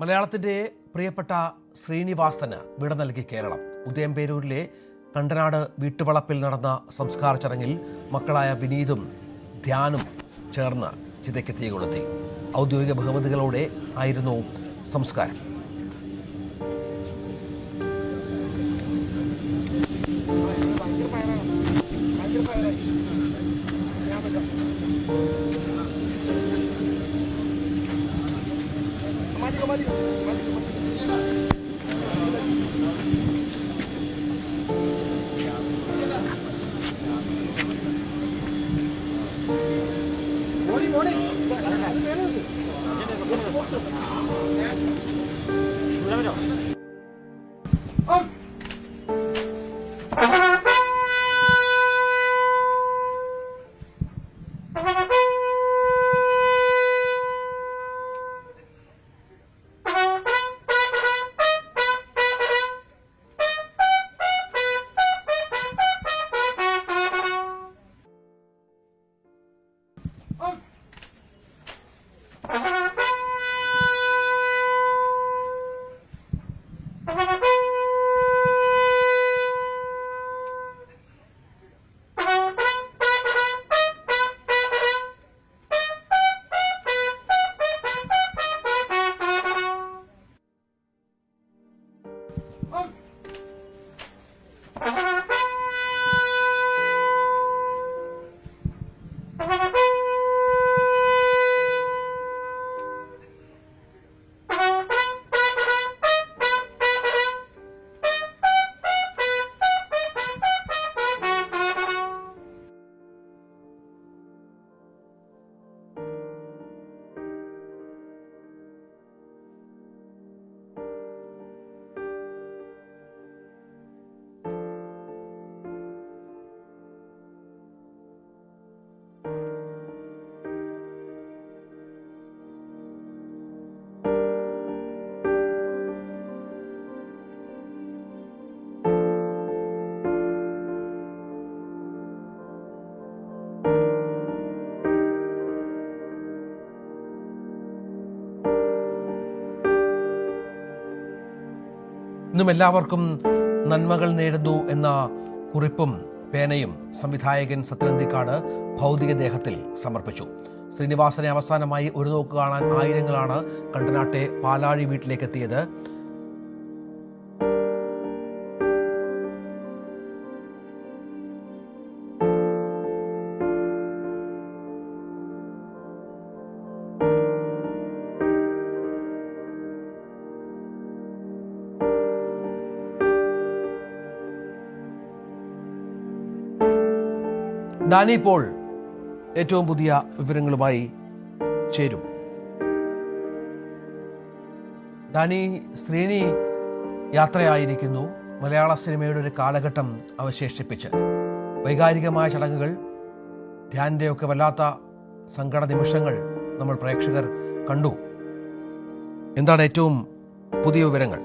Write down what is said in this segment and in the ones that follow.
മലയാളത്തിന്റെ പ്രിയപ്പെട്ട ശ്രീനിവാസന് വിട നൽകി കേരളം. ഉദയംപേരൂരിലെ കണ്ടനാട് വീട്ടുവളപ്പിൽ നടന്ന സംസ്കാര ചടങ്ങിൽ മക്കളായ വിനീതും ധ്യാനും ചേർന്ന് ചിതയ്ക്ക് തീ കൊളുത്തി ഔദ്യോഗിക ബഹുമതികളോടെ ആയിരുന്നു സംസ്കാരം. 来来来，这边这个，这边这个，这边这个。ഇന്നും എല്ലാവർക്കും നന്മകൾ നേടുന്നു എന്ന കുറിപ്പും പേനയും സംവിധായകൻ സത്യനന്ദിക്കാട് ഭൗതിക ദേഹത്തിൽ സമർപ്പിച്ചു. ശ്രീനിവാസനെ അവസാനമായി ഒരു നോക്ക് കാണാൻ ആയിരങ്ങളാണ് കണ്ടനാട്ടെ പാലാഴി വീട്ടിലേക്ക് ഡാനി പോൾ ഏറ്റവും പുതിയ വിവരങ്ങളുമായി ചേരും. ഡാനി ശ്രീനി യാത്രയായിരിക്കുന്നു. മലയാള സിനിമയുടെ ഒരു കാലഘട്ടം അവശേഷിപ്പിച്ച്. വൈകാരികമായ ചടങ്ങുകൾ ധ്യാനിന്റെയൊക്കെ വല്ലാത്ത സങ്കട നിമിഷങ്ങൾ നമ്മൾ പ്രേക്ഷകർ കണ്ടു. എന്താണ് ഏറ്റവും പുതിയ വിവരങ്ങൾ?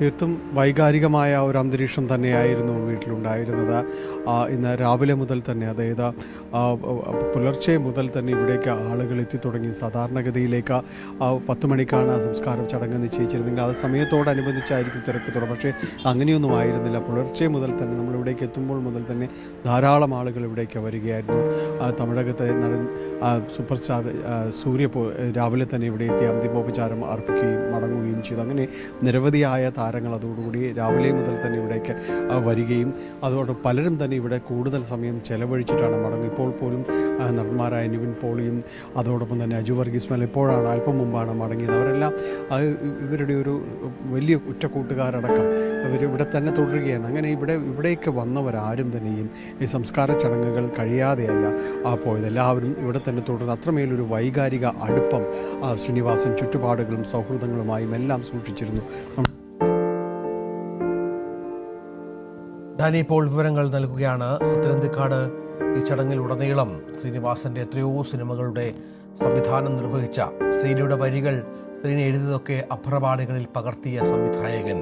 തീർത്തും വൈകാരികമായ ഒരു അന്തരീക്ഷം തന്നെയായിരുന്നു വീട്ടിലുണ്ടായിരുന്നത്. ഇന്ന് രാവിലെ മുതൽ തന്നെ അതായത് പുലർച്ചെ മുതൽ തന്നെ ഇവിടേക്ക് ആളുകൾ എത്തിത്തുടങ്ങി സാധാരണഗതിയിലേക്ക് പത്ത് മണിക്കാണ് സംസ്കാരം ചടങ്ങ് നിശ്ചയിച്ചിരുന്നെങ്കിൽ അത് സമയത്തോടനുബന്ധിച്ചായിരിക്കും തിരക്ക് തുടങ്ങും പക്ഷേ അങ്ങനെയൊന്നും ആയിരുന്നില്ല. പുലർച്ചെ മുതൽ തന്നെ നമ്മളിവിടേക്ക് എത്തുമ്പോൾ മുതൽ തന്നെ ധാരാളം ആളുകൾ ഇവിടേക്ക് വരികയായിരുന്നു. തമിഴകത്തെ നടൻ സൂപ്പർ സ്റ്റാർ സൂര്യ രാവിലെ തന്നെ ഇവിടെ എത്തി അന്തിമോപചാരം അർപ്പിക്കുകയും മടങ്ങുകയും ചെയ്തു. അങ്ങനെ നിരവധിയായ താര താരങ്ങൾ അതോടുകൂടി രാവിലെ മുതൽ തന്നെ ഇവിടേക്ക് വരികയും അതോടെ പലരും തന്നെ ഇവിടെ കൂടുതൽ സമയം ചെലവഴിച്ചിട്ടാണ് മടങ്ങും ഇപ്പോൾ പോലും നടന്മാരായ നിവിൻ പോളിയും അതോടൊപ്പം തന്നെ അജു വർഗീസ് മേൽ ഇപ്പോഴാണ് അല്പം മുമ്പാണ് മടങ്ങിയത്. അവരെല്ലാം ഇവരുടെ ഒരു വലിയ ഉറ്റക്കൂട്ടുകാരടക്കം ഇവർ ഇവിടെ തന്നെ തുടരുകയാണ്. അങ്ങനെ ഇവിടെ ഇവിടേക്ക് വന്നവരാരും തന്നെയും ഈ സംസ്കാര ചടങ്ങുകൾ കഴിയാതെയല്ല പോയത്. എല്ലാവരും ഇവിടെ തന്നെ തുടർന്ന് അത്രമേലൊരു വൈകാരിക അടുപ്പം ശ്രീനിവാസും ശ്രീനിവാസൻ ചുറ്റുപാടുകളും സൗഹൃദങ്ങളുമായും എല്ലാം സൂക്ഷിച്ചിരുന്നു. ഡാനി ഇപ്പോൾ വിവരങ്ങൾ നൽകുകയാണ്. സത്യനന്ദിക്കാട് ഈ ചടങ്ങിൽ ഉടനീളം ശ്രീനിവാസന്റെ എത്രയോ സിനിമകളുടെ സംവിധാനം നിർവഹിച്ച ശ്രീനിയുടെ വരികൾ ശ്രീനി എഴുതിയതൊക്കെ അഭ്രപാളികളിൽ പകർത്തിയ സംവിധായകൻ.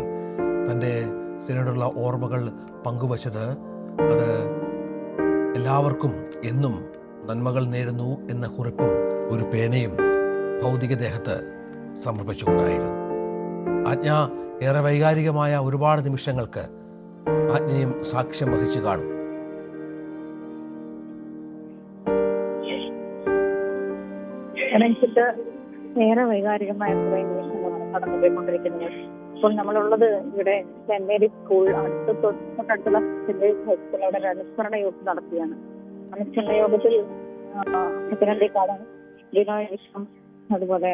തന്റെ ശ്രീനിയോടുള്ള ഓർമ്മകൾ പങ്കുവച്ചത് അത് എല്ലാവർക്കും എന്നും നന്മകൾ നേടുന്നു എന്ന കുറിപ്പും ഒരു പേനയും ഭൗതികദേഹത്ത് സമർപ്പിച്ചുകൊണ്ടായിരുന്നു. ആജ്ഞ ഏറെ വൈകാരികമായ ഒരുപാട് നിമിഷങ്ങൾക്ക് ആജ്ഞയും സാക്ഷ്യം വഹിച്ചു കാണും. ഏറെ വൈകാരികമായ കടന്നുപോയിക്കൊണ്ടിരിക്കുന്നത് ഇപ്പോൾ നമ്മളുള്ളത് ഇവിടെ സെന്റ് മേരീസ് സ്കൂൾ അടുത്ത തൊട്ടടുത്തുള്ള സെന്റ് മേരീസ് ഹൈസ്കൂൾ അവിടെ ഒരു അനുസ്മരണ യോഗം നടത്തിയാണ്. അനുസ്മരണ യോഗത്തിൽ സത്യനന്ദിക്കാട് ബിനോയ് വിശ്വം അതുപോലെ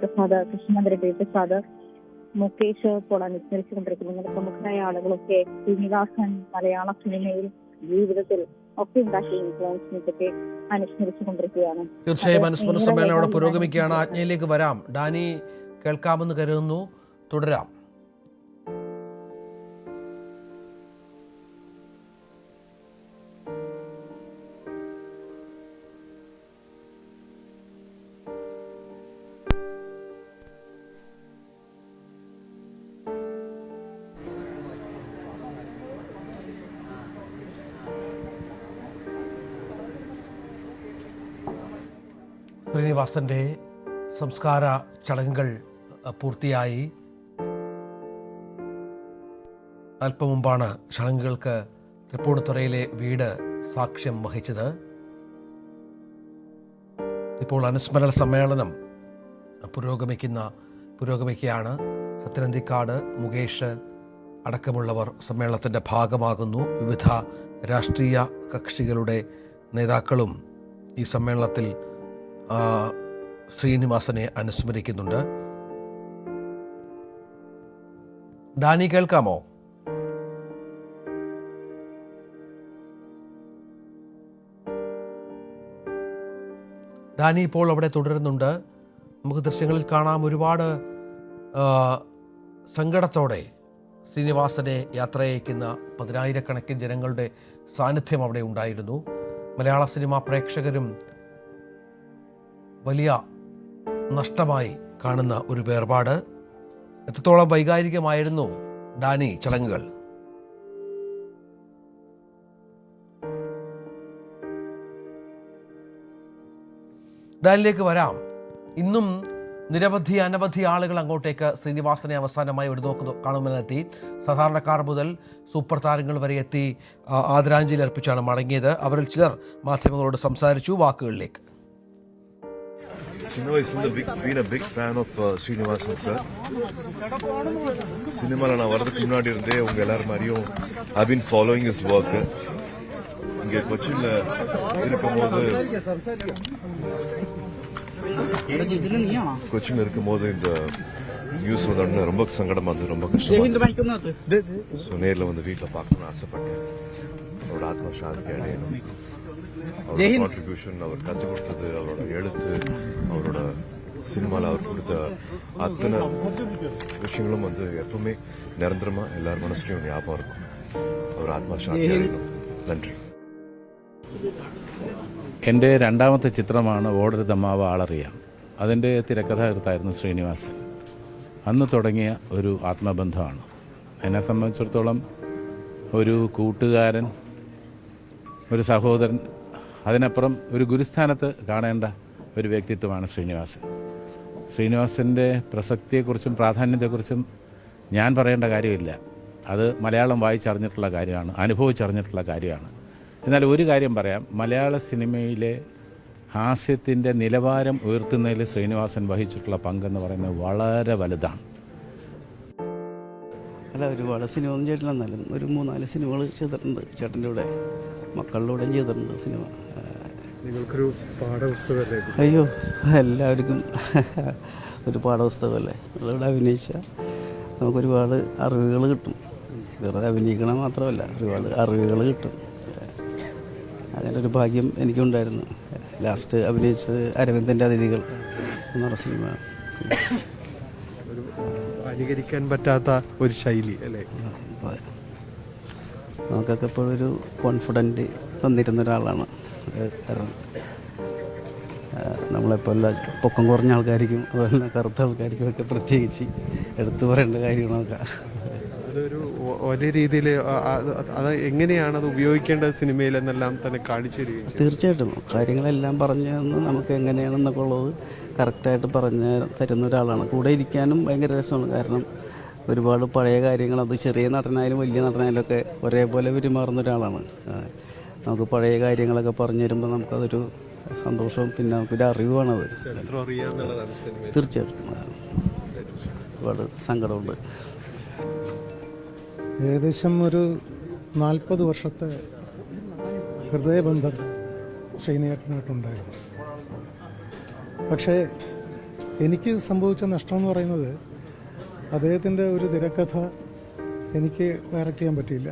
പ്രസാദ് കൃഷ്ണമന്ത്രി പ്രസാദ് മുകേഷ് ഇപ്പോൾ അനുസ്മരിച്ചുകൊണ്ടിരിക്കുന്നു ഇങ്ങനെ പ്രമുഖരായ ആളുകളൊക്കെ ശ്രീനിവാസൻ മലയാള സിനിമയിൽ ജീവിതത്തിൽ ഒക്കെ ഉണ്ടാക്കിയ ഇൻഫ്ലുവൻസിനെയൊക്കെ അനുസ്മരിച്ചുകൊണ്ടിരിക്കുകയാണ്. തീർച്ചയായും അനുസ്മരണ സമ്മേളനം അവിടെ പുരോഗമിക്കുകയാണ്. ആജ്ഞയിലേക്ക് വരാം. ഡാനി കേൾക്കാമെന്ന് കരുതുന്നു. തുടരാം. ശ്രീനിവാസന്റെ സംസ്കാര ചടങ്ങുകൾ പൂർത്തിയായി. അല്പം മുമ്പാണ് ചടങ്ങുകൾക്ക് തൃപ്പൂണിത്തുറയിലെ വീട് സാക്ഷ്യം വഹിച്ചത്. ഇപ്പോൾ അനുസ്മരണ സമ്മേളനം പുരോഗമിക്കുന്ന പുരോഗമിക്കുകയാണ്. സത്യനന്ദിക്കാട് മുകേഷ് അടക്കമുള്ളവർ സമ്മേളനത്തിന്റെ ഭാഗമാകുന്നു. വിവിധ രാഷ്ട്രീയ കക്ഷികളുടെ നേതാക്കളും ഈ സമ്മേളനത്തിൽ ശ്രീനിവാസനെ അനുസ്മരിക്കുന്നുണ്ട്. ഡാനി കേൾക്കാമോ? ഡാനി ഇപ്പോൾ അവിടെ തുടരുന്നുണ്ട്. നമുക്ക് ദൃശ്യങ്ങളിൽ കാണാം ഒരുപാട് സങ്കടത്തോടെ ശ്രീനിവാസനെ യാത്രയയക്കുന്ന പതിനായിരക്കണക്കിന് ജനങ്ങളുടെ സാന്നിധ്യം അവിടെ ഉണ്ടായിരുന്നു. മലയാള സിനിമാ പ്രേക്ഷകരും വലിയ നഷ്ടമായി കാണുന്ന ഒരു വേർപാട്. എത്രത്തോളം വൈകാരികമായിരുന്നു ഡാനി ചടങ്ങുകൾ? ഡാനിലേക്ക് വരാം. ഇന്നും നിരവധി അനവധി ആളുകൾ അങ്ങോട്ടേക്ക് ശ്രീനിവാസനെ അവസാനമായി ഒരു നോക്ക് കാണുമെന്നെത്തി. സാധാരണക്കാർ മുതൽ സൂപ്പർ താരങ്ങൾ വരെ എത്തി ആദരാഞ്ജലി അർപ്പിച്ചാണ് മടങ്ങിയത്. അവരിൽ ചിലർ മാധ്യമങ്ങളോട് സംസാരിച്ചു വാക്കുകളിലേക്ക്. A big, been a big fan of uh, Srinivasan sir. சினிமாவில் நான் வரதுக்கு முன்னாடி இருந்தே உங்க எல்லாரும் மாதிரியும் I been following is work இங்க கொச்சின்ல இருக்கும்போது கொச்சின்ல இருக்கும்போது இந்த நியூஸ் வந்தோடனே ரொம்ப சங்கடமா இருந்தது ரொம்ப கஷ்டமா ஸோ நேரில் வந்து வீட்டில் பார்க்கணும்னு ஆசைப்பட்டேன். அவரோட ஆத்மா சாந்தி அடையணும். அவரோட கான்ட்ரிபியூஷன் அவர் கற்றுக் கொடுத்தது அவரோட எழுத்து அவரோட சினிமாவில் அவர் கொடுத்த அத்தனை விஷயங்களும் வந்து எப்பவுமே நிரந்தரமா எல்லார் மனசுலையும் ஞாபகம் இருக்கும் அவர் ஆத்மா சாந்தி அடையணும் நன்றி എൻ്റെ രണ്ടാമത്തെ ചിത്രമാണ് ഓടരുതമ്മാവ് ആളറിയാം അതിൻ്റെ തിരക്കഥാകൃത്തായിരുന്നു ശ്രീനിവാസൻ അന്ന് തുടങ്ങിയ ഒരു ആത്മബന്ധമാണ് എന്നെ സംബന്ധിച്ചിടത്തോളം ഒരു കൂട്ടുകാരൻ ഒരു സഹോദരൻ അതിനപ്പുറം ഒരു ഗുരുസ്ഥാനത്ത് കാണേണ്ട ഒരു വ്യക്തിത്വമാണ് ശ്രീനിവാസൻ ശ്രീനിവാസന്റെ പ്രസക്തിയെക്കുറിച്ചും പ്രാധാന്യത്തെക്കുറിച്ചും ഞാൻ പറയേണ്ട കാര്യമില്ല. അത് മലയാളം വായിച്ചറിഞ്ഞിട്ടുള്ള കാര്യമാണ് അനുഭവിച്ചറിഞ്ഞിട്ടുള്ള കാര്യമാണ്. എന്നാൽ ഒരു കാര്യം പറയാം മലയാള സിനിമയിലെ ഹാസ്യത്തിന്റെ നിലവാരം ഉയർത്തുന്നതിൽ ശ്രീനിവാസൻ വഹിച്ചിട്ടുള്ള പങ്കെന്ന് പറയുന്നത് വളരെ വലുതാണ്. അല്ല ഒരുപാട് സിനിമ ഒന്നും ചെയ്തിട്ടില്ല. എന്നാലും ഒരു മൂന്നാൽ സിനിമകൾ ചെയ്തിട്ടുണ്ട്. ചേട്ടന്റെ കൂടെ മക്കളുടെ ചെയ്തിട്ടുണ്ട് സിനിമ. നിങ്ങൾക്കൊരു പാഠപുസ്തകമല്ലേ? അയ്യോ എല്ലാവർക്കും ഒരു പാഠപുസ്തകമല്ലേ? നമ്മളിവിടെ അഭിനയിച്ചാൽ നമുക്കൊരുപാട് അറിവുകൾ കിട്ടും. വെറുതെ അഭിനയിക്കണം മാത്രമല്ല ഒരുപാട് അറിവുകൾ കിട്ടും. അങ്ങനെ ഒരു ഭാഗ്യം എനിക്കുണ്ടായിരുന്നു. ലാസ്റ്റ് അഭിനയിച്ചത് അരവിന്ദന്റെ അതിഥികൾ എന്ന് പറഞ്ഞ സിനിമയാണ് അനുകരിക്കാൻ പറ്റാത്ത ഒരു ശൈലി അല്ലേ? നമുക്കൊക്കെ ഇപ്പോഴൊരു കോൺഫിഡന്റ് തന്നിരുന്ന ഒരാളാണ്. കാരണം നമ്മളെപ്പോലുള്ള പൊക്കം കുറഞ്ഞ ആൾക്കാർക്കും അതുപോലെ കറുത്ത ആൾക്കാർക്കും ഒക്കെ പ്രത്യേകിച്ച് എടുത്തു പറയേണ്ട കാര്യങ്ങളൊക്കെ. അതൊരു ഒരേ രീതിയിൽ അത് എങ്ങനെയാണ് അത് ഉപയോഗിക്കേണ്ടത് സിനിമയിൽ എന്നെല്ലാം തന്നെ കാണിച്ചു തരികയും ചെയ്യും. തീർച്ചയായിട്ടും. കാര്യങ്ങളെല്ലാം പറഞ്ഞു തന്ന് നമുക്ക് എങ്ങനെയാണെന്നൊക്കെ ഉള്ളത് കറക്റ്റായിട്ട് പറഞ്ഞു തരുന്ന ഒരാളാണ്. കൂടെ ഇരിക്കാനും ഭയങ്കര രസമാണ്. കാരണം ഒരുപാട് പഴയ കാര്യങ്ങൾ അത് ചെറിയ നടനായാലും വലിയ നടനായാലും ഒക്കെ ഒരേപോലെ പെരുമാറുന്ന ഒരാളാണ്. നമുക്ക് പഴയ കാര്യങ്ങളൊക്കെ പറഞ്ഞു തരുമ്പോൾ നമുക്കതൊരു സന്തോഷവും പിന്നെ നമുക്കൊരു അറിവാണത് തീർച്ചയായിട്ടും. ഒരുപാട് സങ്കടമുണ്ട്. ഏകദേശം ഒരു നാൽപ്പത് വർഷത്തെ ഹൃദയബന്ധം ഷൈനയേട്ടനായിട്ടുണ്ടായിരുന്നു പക്ഷേ എനിക്ക് സംഭവിച്ച നഷ്ടം എന്ന് പറയുന്നത് അദ്ദേഹത്തിന്റെ ഒരു തിരക്കഥ എനിക്ക് ഡയറക്റ്റ് ചെയ്യാൻ പറ്റിയില്ല.